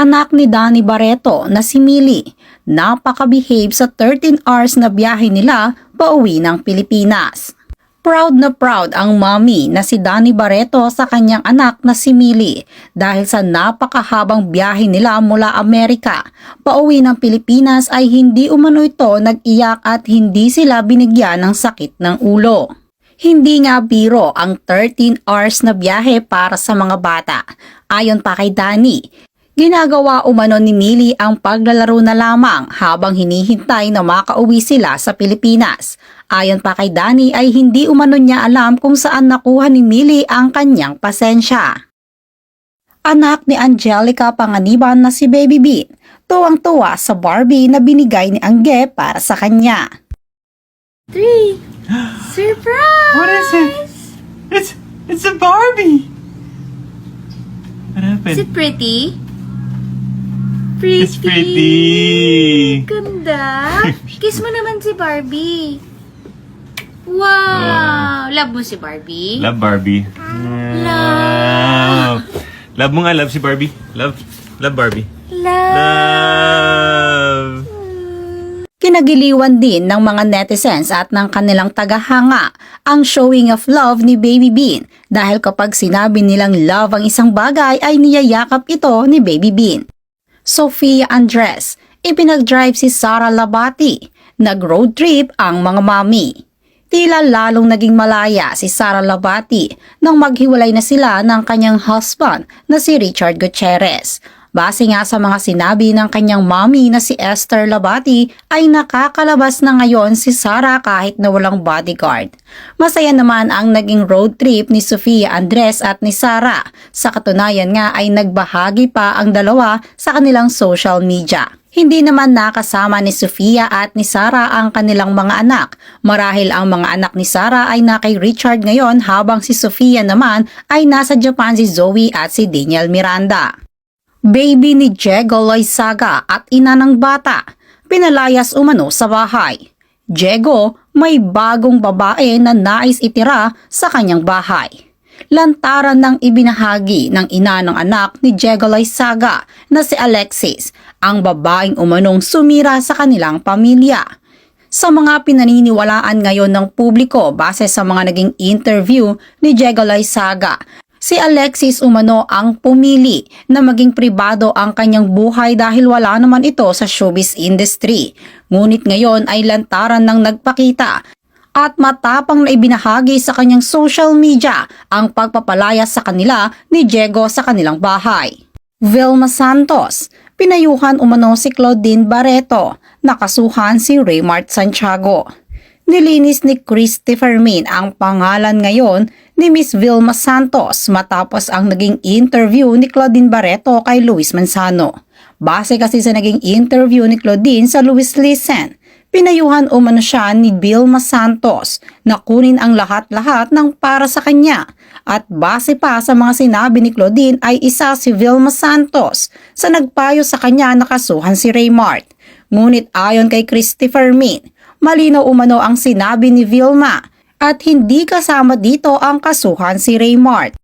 anak ni Danny Barreto na si Millie, napaka-behave sa 13 hours na biyahe nila pauwi ng Pilipinas. Proud na proud ang mommy na si Danny Barreto sa kanyang anak na si Millie dahil sa napakahabang biyahe nila mula Amerika. Pauwi ng Pilipinas ay hindi umano ito nag-iyak at hindi sila binigyan ng sakit ng ulo. Hindi nga biro ang 13 hours na biyahe para sa mga bata. Ayon pa kay Danny, ginagawa umano ni Millie ang paglalaro na lamang habang hinihintay na makauwi sila sa Pilipinas. Ayon pa kay Danny ay hindi umano niya alam kung saan nakuha ni Millie ang kanyang pasensya. Anak ni Angelica Panganiban na si Baby Bean, tuwang-tuwa sa Barbie na binigay ni Angge para sa kanya. Three. Surprise! What is it? It's it's a Barbie. What happened? Is it pretty? Pretty. It's pretty. Ganda. Kiss mo naman si Barbie. Wow! Love mo si Barbie? Love Barbie. Love. Love mo nga, love si Barbie. Love. Love Barbie. Love. Love. Kinagiliwan din ng mga netizens at ng kanilang tagahanga ang showing of love ni Baby Bean dahil kapag sinabi nilang love ang isang bagay ay niyayakap ito ni Baby Bean. Sofia Andres, ipinag-drive si Sara Labati, nag-road trip ang mga mami. Tila lalong naging malaya si Sara Labati nang maghiwalay na sila ng kanyang husband na si Richard Gutierrez. Base nga sa mga sinabi ng kanyang mommy na si Esther Labati ay nakakalabas na ngayon si Sara kahit na walang bodyguard. Masaya naman ang naging road trip ni Sofia Andres at ni Sara. Sa katunayan nga ay nagbahagi pa ang dalawa sa kanilang social media. Hindi naman nakasama ni Sofia at ni Sara ang kanilang mga anak. Marahil ang mga anak ni Sara ay na kay Richard ngayon habang si Sofia naman ay nasa Japan si Zoe at si Daniel Miranda. Baby ni Jego Loizaga at ina ng bata, pinalayas umano sa bahay. Jego may bagong babae na nais itira sa kanyang bahay. Lantaran ng ibinahagi ng ina ng anak ni Jego Loizaga na si Alexis, ang babaeng umanong sumira sa kanilang pamilya. Sa mga pinaniniwalaan ngayon ng publiko base sa mga naging interview ni Jego Loizaga, Si Alexis umano ang pumili na maging pribado ang kanyang buhay dahil wala naman ito sa showbiz industry. Ngunit ngayon ay lantaran ng nagpakita at matapang na ibinahagi sa kanyang social media ang pagpapalaya sa kanila ni Diego sa kanilang bahay. Vilma Santos, pinayuhan umano si Claudine Barreto, nakasuhan si Raymart Santiago. Nilinis ni Christopher Min ang pangalan ngayon ni Miss Vilma Santos matapos ang naging interview ni Claudine Barreto kay Luis Manzano. Base kasi sa naging interview ni Claudine sa Luis Listen, pinayuhan umano siya ni Vilma Santos na kunin ang lahat-lahat ng para sa kanya. At base pa sa mga sinabi ni Claudine ay isa si Vilma Santos sa nagpayo sa kanya nakasuhan si Raymart. Ngunit ayon kay Christopher Min, malinaw umano ang sinabi ni Vilma at hindi kasama dito ang kasuhan si Raymart.